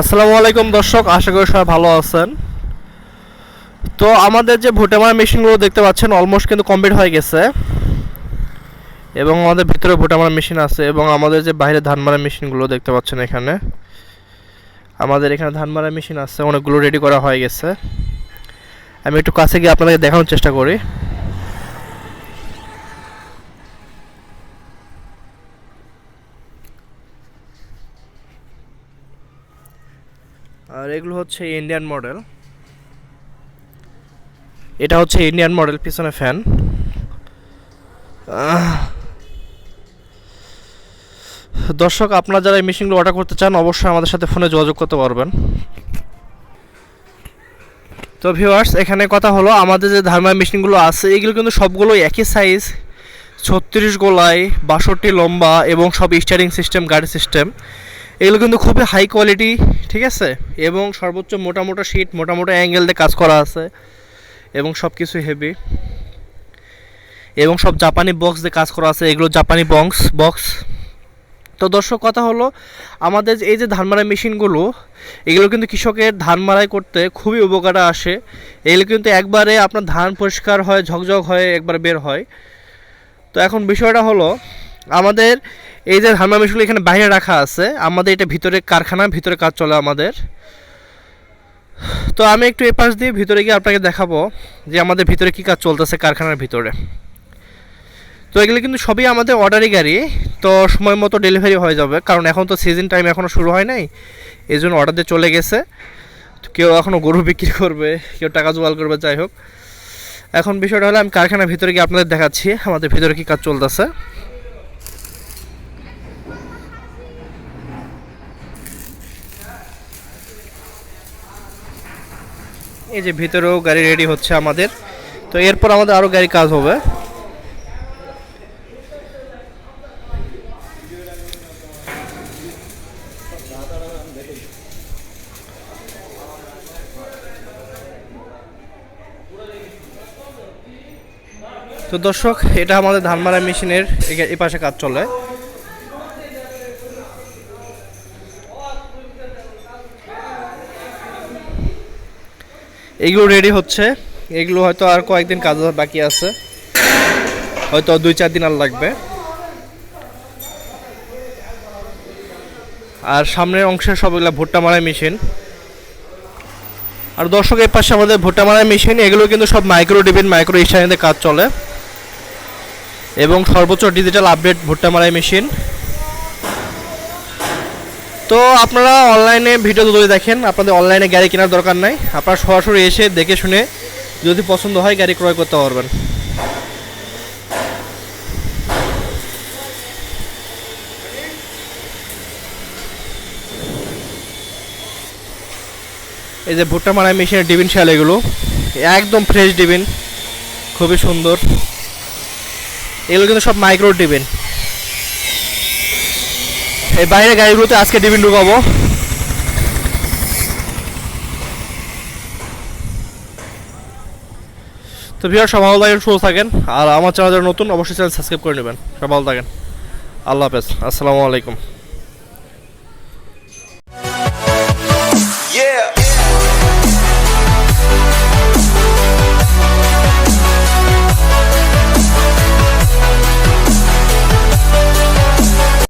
আসসালামু আলাইকুম দর্শক, আশা করি সবাই ভালো আছেন। তো আমাদের যে ভুটে মারা মেশিনগুলো দেখতে পাচ্ছেন অলমোস্ট কিন্তু কমপ্লিট হয়ে গেছে। এবং আমাদের ভিতরে ভুটে মারা মেশিন আছে এবং আমাদের যে বাইরে ধান মারা মেশিনগুলো দেখতে পাচ্ছেন এখানে। আমাদের এখানে ধান মারা মেশিন আছে, অনেকগুলো রেডি করা হয়ে গেছে। আমি একটু কাছে গিয়ে আপনাদেরকে দেখানোর চেষ্টা করি। আর এগুলো হচ্ছে ইন্ডিয়ান মডেল এটা হচ্ছে ইন্ডিয়ান মডেল পিছনে ফ্যান দর্শক, আপনারা যারা এই মেশিনগুলো অর্ডার করতে চান, অবশ্যই আমাদের সাথে ফোনে যোগাযোগ করতে পারবেন। তো ভিউয়ার্স এখানে কথা হলো, আমাদের যে ধারমার মেশিনগুলো আছে, এগুলো কিন্তু সবগুলোই একই সাইজ ছত্রিশ গোলাই, বাষট্টি লম্বা এবং সব স্টারিং সিস্টেম গাড়ি সিস্টেম এগুলো কিন্তু খুবই হাই কোয়ালিটি ঠিক আছে? এবং সর্বোচ্চ মোটা মোটা শিট মোটা মোটা অ্যাঙ্গেল দিয়ে কাজ করা আছে। এবং সব কিছু হেভি এবং সব জাপানি বক্স দিয়ে কাজ করা আছে। এগুলো জাপানি বক্স বক্স তো দর্শক, কথা হলো, আমাদের এই যে ধান মারাই মেশিনগুলো এগুলো কিন্তু কৃষকের ধান মারাই করতে খুবই উপকারে আসে। এগুলো কিন্তু একবারে আপনার ধান পরিষ্কার হয়, ঝকঝক হয়, একবার বের হয়। তো এখন বিষয়টা হলো, আমাদের এই যে ধান মেশিনগুলো এখানে বাইরে রাখা আছে, আমাদের এটা ভিতরে কারখানা, ভিতরে কাজ চলে আমাদের। তো আমি একটু এপাশ দিয়ে ভিতরে গিয়ে আপনাকে দেখাবো যে আমাদের ভিতরে কী কাজ চলতেছে কারখানার ভিতরে। তো এগুলো কিন্তু সবই আমাদের অর্ডারি গাড়ি, তো সময় মতো ডেলিভারি হয়ে যাবে, কারণ এখন তো সিজন টাইম এখনও শুরু হয় নাই এই জন্য অর্ডার দিয়ে চলে গেছে। কেউ এখনও গরু বিক্রি করবে, কেউ টাকা জোগাড় করবে, যাই হোক। এখন বিষয়টা হলো আমি কারখানার ভিতরে গিয়ে আপনাদের দেখাচ্ছি, আমাদের ভিতরে কী কাজ চলতেছে। এই যে ভিতরেও গাড়ি রেডি হচ্ছে আমাদের। তো এরপর আমাদের আরও গাড়ি কাজ হবে। তো দর্শক, এটা আমাদের ধান মারা মেশিনের এ- পাশে কাজ চলে। এগুলো রেডি হচ্ছে। এগুলো হয়তো আর কয়েকদিন কাজ বাকি আছে। হয়তো দুই, চার দিন আর লাগবে। আর সামনের অংশে সবগুলো ভুট্টা মারাই মেশিন। আর দর্শক এর পাশে আমাদের ভুট্টা মারাই মেশিন। এগুলো কিন্তু সব মাইক্রো ডিবিন মাইক্রো স্টাইনে কাজ চলে। এবং সর্বোচ্চ ডিজিটাল আপডেট ভুট্টা মারাই মেশিন। তো আপনারা অনলাইনে ভিডিও যদি দেখেন। আপনাদের অনলাইনে গাড়ি কেনার দরকার নাই। আপনারা সরাসরি এসে দেখে শুনে যদি পছন্দ হয় গাড়ি ক্রয় করতে পারবেন। এই যে ভুট্টা মারাই মেশিনের ডিবিন শাল এগুলো। একদম ফ্রেশ ডিবিন। খুবই সুন্দর। এগুলো কিন্তু সব মাইক্রো ডিবিন। এই বাইরে গাড়িগুলোতে আজকে ডিবিন ঢুকাবো। তো ভিউয়ার সব ভালো থাকেন, সুস্থ থাকেন। আর আমার চ্যানেল যারা নতুন, অবশ্যই চ্যানেল সাবস্ক্রাইব করে নেবেন। সব ভালো থাকেন। আল্লাহ হাফেজ। আসসালামু আলাইকুম। Yeah.